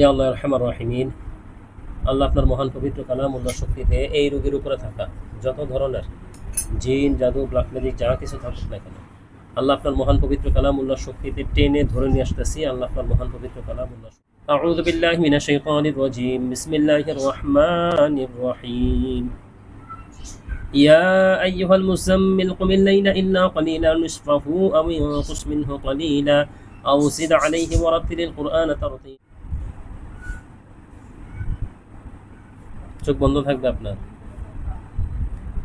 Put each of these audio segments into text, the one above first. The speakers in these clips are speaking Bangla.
ইয়া আল্লাহ রহমান রাহিমিন আল্লাহ আপনার মহান পবিত্র কালামুল্লাহ শক্তিতে এই রোগীর উপরে থাকা যত ধরনের জিন জাদু ব্ল্যাক ম্যাজিক যা কিছু থাকুক না কেন আল্লাহ আপনার মহান পবিত্র কালামুল্লাহ শক্তিতে টেনে ধরে নিয়ে আসতেছি আল্লাহ আপনার মহান পবিত্র কালামুল্লাহ أعوذ بالله من الشيطان الرجيم بسم الله الرحمن الرحيم يا أيها المزمل قم الليل إلا قليلا نصفه أو انقص منه قليلا أو زد عليه ورتل القرآن ترتيلا চোখ বন্ধ থাকবে আপনার?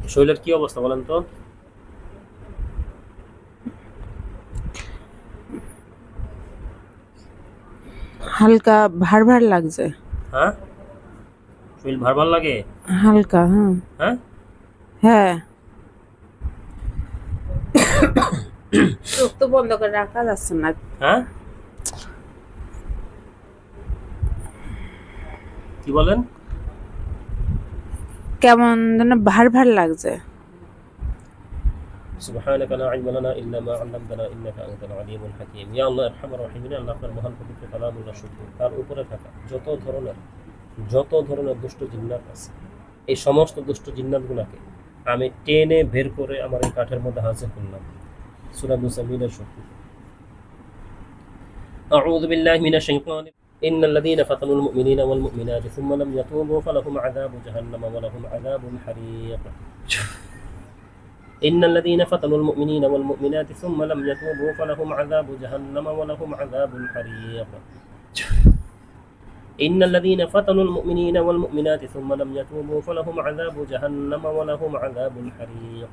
শরীরের কি অবস্থা বলেন তো? হালকা ভার ভার লাগছে। হ্যাঁ? শরীর ভার ভার লাগে? হালকা হ্যাঁ। হ্যাঁ? হ্যাঁ। চোখ তো বন্ধ করে রাখা যাচ্ছে না। হ্যাঁ? কি বলেন? কেমন যেন ভার ভার লাগছে سبحانك لا علم لنا إلا ما علمتنا إنك أنت العليم الحكيم يا الله ارحم الراحمين আল্লাহ আপনার মহান পবিত্র কালামুল্লাহ শুকর তার উপরে থাকা যত ধরনের যত ধরনের দুষ্ট জিন্নাত আছে এই সমস্ত দুষ্ট জিন্নাতগুলোকে আমি টেনে বের করে আমার এই কাঠের মধ্যে হাজির করলাম সূরা মুসাম্মিলের শক্তি أعوذ بالله من الشيطان إن الذين فتنوا المؤمنين والمؤمنات ثم لم يتوبوا فلهم عذاب جهنم ولهم عذاب الحريق إن الذين فتنوا المؤمنين والمؤمنات ثم لم يتوبوا فلهم عذاب جهنم ولهم عذاب الحريق إن الذين فتنوا المؤمنين والمؤمنات ثم لم يتوبوا فلهم عذاب جهنم ولهم عذاب الحريق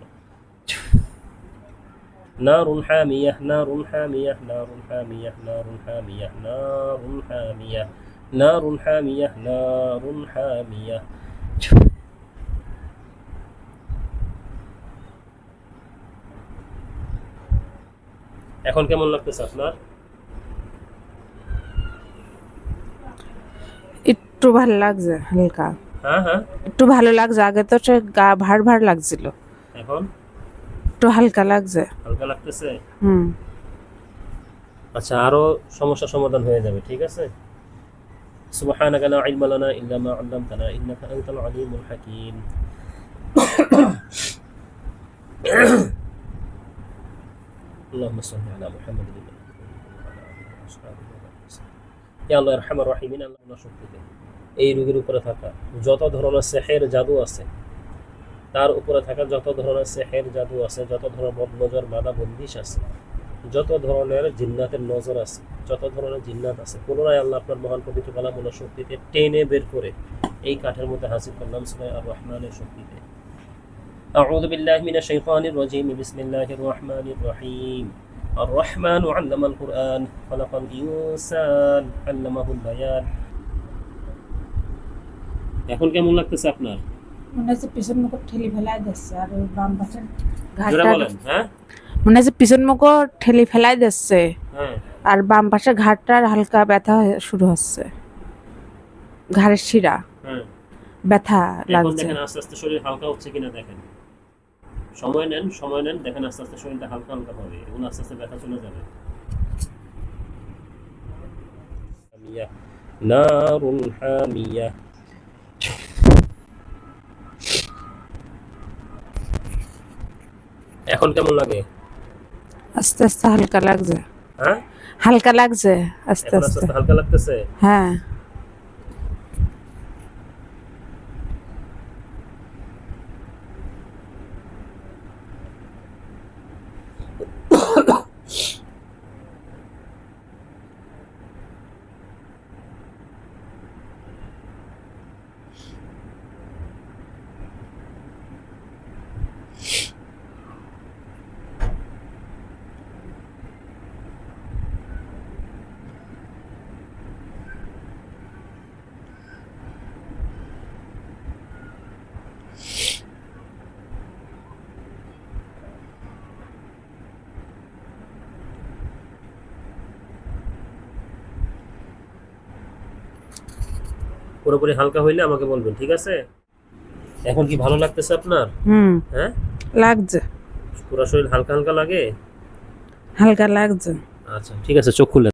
نار حامية نار حامية نار حامية نار حامية نار حامية نار حامية نار حامية এখন কেমন লাগতেছে আপনার একটু ভালো লাগছে হালকা হ্যাঁ হ্যাঁ একটু ভালো লাগছে আগে তো সে গা ভার ভার লাগছিল এখন একটু হালকা লাগছে হালকা লাগতেছে হুম আচ্ছা আরো সমস্যা সমাধান হয়ে যাবে ঠিক আছে سبحانك لا علم لنا إلا ما علمتنا إنك أنت العليم الحكيم اللهم صل على محمد يا الله يرحم الراحمين আল্লাহ শক্তিতে এই রোগীর উপরে থাকা যত ধরনের সেহের জাদু আছে তার উপরে থাকা যত ধরনের সেহের জাদু আছে যত ধরনের বদনজর বাধা বন্দিশ আছে যত ধরনের জিন্নাতের নজর আছে যত ধরনের জিন্নাত আছে পুনরায় আল্লাহ আপনার মহান পবিত্র কালামুল্লাহ শক্তিতে টেনে বের করে এই কাঠের মধ্যে হাজির করলাম সুরাই আর রহমানের শক্তিতে أعوذ بالله من الشيطان الرجيم بسم الله الرحمن الرحيم الرحمن علم القرآن خلق الإنسان علمه البيان এখন কেমন লাগতেছে আপনার মনে হচ্ছে পিছন মুখ ঠেলি ফেলাই দিচ্ছে আর বাম পাশের ঘাটটা মনে হচ্ছে পিছন মুখ ঠেলি ফেলাই দিচ্ছে আর বাম পাশের ঘাটটার হালকা ব্যথা শুরু হচ্ছে ঘাড়ের শিরা ব্যথা লাগছে দেখেন আস্তে আস্তে শরীর হালকা হচ্ছে কিনা দেখেন। সময় নেন সময় নেন দেখেন আস্তে আস্তে শরীরটা হালকা হালকা হবে। এবং আস্তে আস্তে ব্যথা চলে যাবে। নারুন হামিয়া। এখন কেমন লাগে? আস্তে আস্তে হালকা লাগছে। হ্যাঁ? হালকা লাগছে আস্তে আস্তে হালকা লাগতেছে? হ্যাঁ। পুরোপুরি হালকা হইলে আমাকে বলবেন ঠিক আছে? এখন কি ভালো লাগতেছে আপনার? হুম। হ্যাঁ? লাগছে। পুরো শরীর হালকা হালকা লাগে? হালকা লাগছে। আচ্ছা ঠিক আছে চোখ খুলে